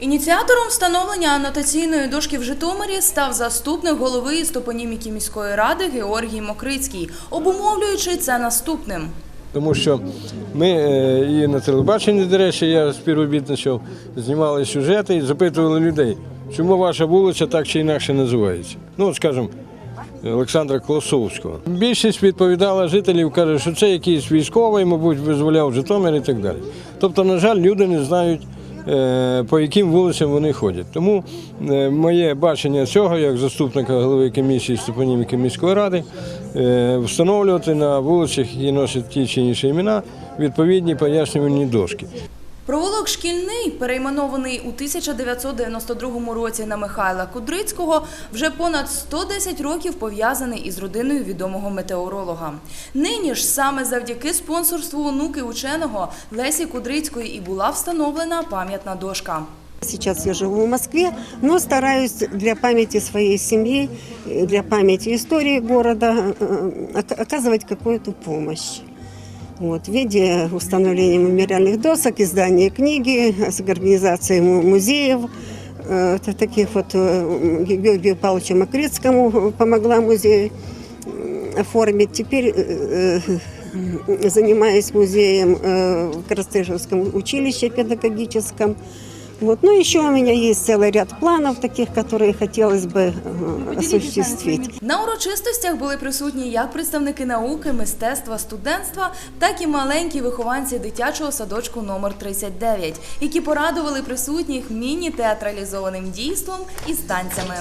Ініціатором встановлення анотаційної дошки в Житомирі став заступник голови із топоніміки міської ради Георгій Мокрицький, обумовлюючи це наступним. Тому що ми е, і на телебаченні, до речі, я співробітничав, знімали сюжети і запитували людей, чому ваша вулиця так чи інакше називається. Ну, от, скажімо, Олександра Колосовського. Більшість відповідала жителів, каже, що це якийсь військовий, мабуть, визволяв Житомир і так далі. Тобто, на жаль, люди не знають, по яким вулицям вони ходять. Тому е, моє бачення цього, як заступника голови комісії з міської ради, е, встановлювати на вулицях, які носять ті чи інші імена, відповідні пояснювальні дошки. Провулок шкільний, перейменований у 1992 році на Михайла Кудрицького, вже понад 110 років пов'язаний із родиною відомого метеоролога. Нині ж саме завдяки спонсорству онуки ученого Лесі Кудрицької і була встановлена пам'ятна дошка. Сейчас я живу в Москве, но стараюсь для памяти своей семьи, э, для памяти истории города э, ока- оказывать какую-то помощь. Вот, в виде установления мемориальных досок, издания книги, с организацией му- музеев, э, это таких вот э, Георгию Павловичу Макритскому помогла музей м, оформить. Теперь э, э, занимаюсь музеем э, в Коростышевском училище педагогическом. Вот. Ну, еще у меня есть целый ряд планов таких, которые хотелось бы э, осуществить. На урочистостях були присутні як представники науки, мистецтва, студентства, так і маленькі вихованці дитячого садочку номер 39, які порадували присутніх міні-театралізованим дійством із танцями.